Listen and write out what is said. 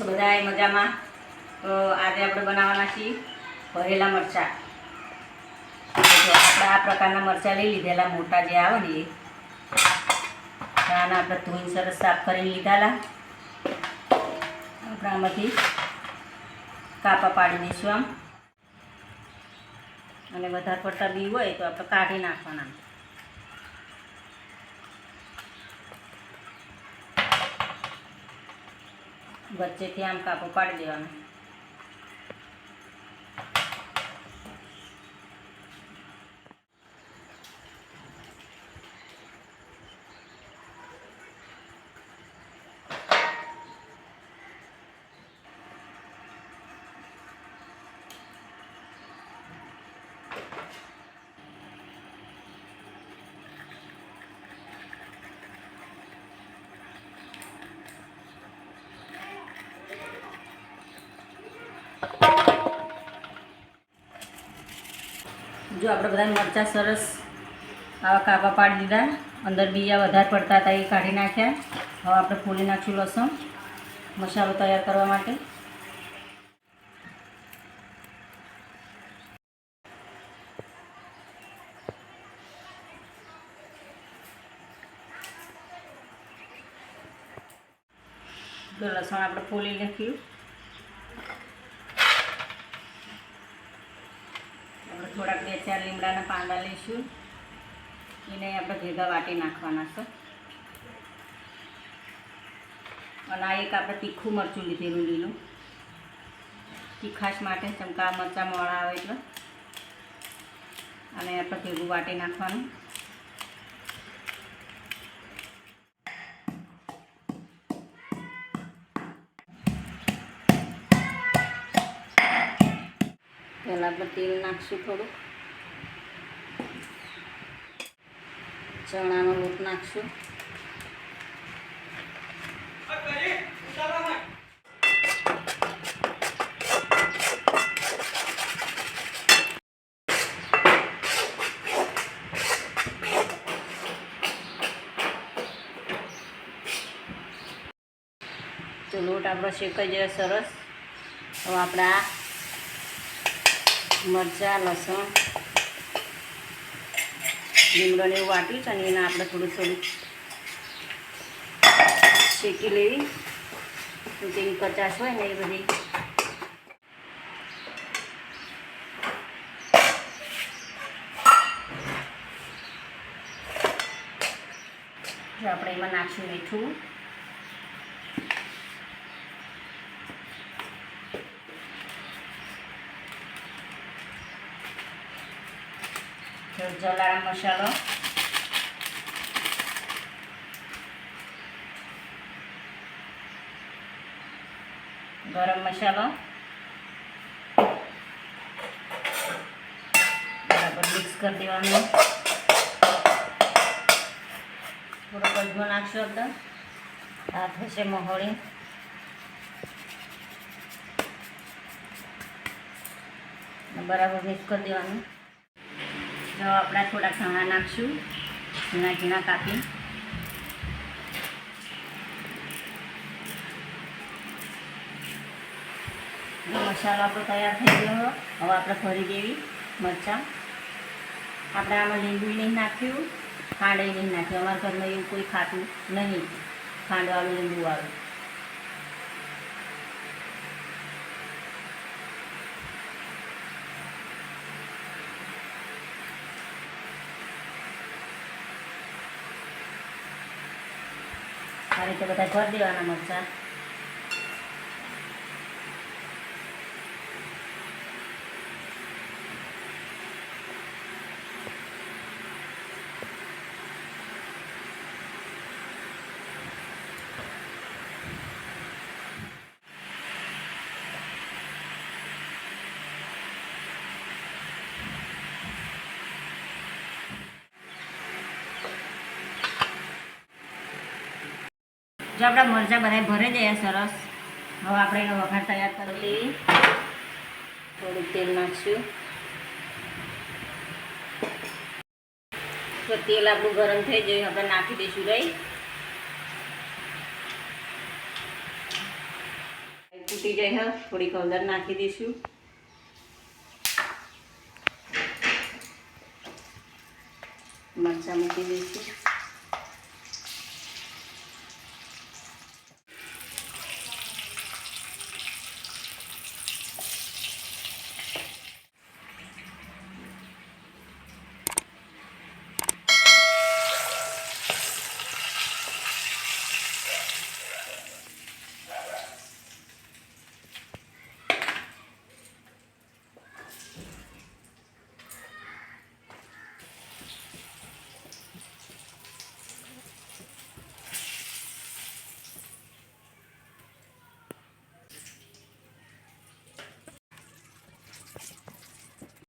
છો, બધાએ મજામાં. તો આજે આપણે બનાવવાના છીએ ભરેલા મરચાં. તો આપણે આ પ્રકારના મરચાં લઈ લીધેલા, મોટા જે આવે ને તો આપણે ધોઈને સરસ સાફ કરીને લીધેલા. આપણે આમાંથી કાપા પાડી દઈશું આમ. અને વધારે પડતા બી હોય તો આપણે કાઢી નાખવાના. વચ્ચેથી આમ કાપો પાડી દેવાનો. જો આપણે બધા મરચાં સરસ આવા કાપા પાડી દીધા. અંદર બીજા વધારે પડતા હતા એ કાઢી નાખ્યા. હવે આપણે ફૂલી નાખ્યું લસણ. મસાલો તૈયાર કરવા માટે. લસણ આપણે ફોલી નાખ્યું. થોડાક બે ચાર લીમડાના પાંદા લઈશું. એને આપણે ભેગા વાટી નાખવાના છે. અને આ એક આપણે તીખું મરચું લીધેલું લીલું. તીખાશ માટે ચમકા મરચાં મોડા આવે એટલે. અને આપણે ભેગું વાટી નાખવાનું. પહેલાં આપણે તેલ નાખશું થોડું. ચણાનો લોટ નાખશું. તો લોટ આપણો શેકાઈ જાય સરસ. હવે આપણે આ મરચાં, લસણ, લીમડોને એવું વાટ્યું છે અને એને આપણે થોડું થોડું શેકી લેવી. તેની કચાશ હોય ને એ બધી. આપણે એમાં નાખશું મીઠું જલારામ મસાલો ગરમ મસાલો બરાબર મિક્સ કરી દેવાનું થોડો અજમો નાખશો એકદમ આ થશે મહોળી બરાબર મિક્સ કરી દેવાનું તો આપણે થોડા ધાણા નાખશું ઝીણા ઝીણા કાપી. મસાલો આપણો તૈયાર થઈ ગયો હવે આપણે ભરી દેવી મરચાં. આપણે આમાં લીંબુ નહીં નાખ્યું, ખાંડ નહીં નાખ્યું. અમારા ઘરમાં એવું કોઈ ખાતું નહીં ખાંડવાળું લીંબુવાળું આ રીતે બધા ઘર દેવાના મરચાં. જો આપણા મરચાં બધા ભરે જાય સરસ. હવે આપણે એનો વઘાર તૈયાર કરી લઈએ. થોડુંક તેલ નાખશું. તો તેલ આપણું ગરમ થઈ જાય આપણે નાખી દઈશું રહી તૂટી જાય, હ? થોડીક હળદર નાખી દઈશું. મરચાં મૂકી દઈશું.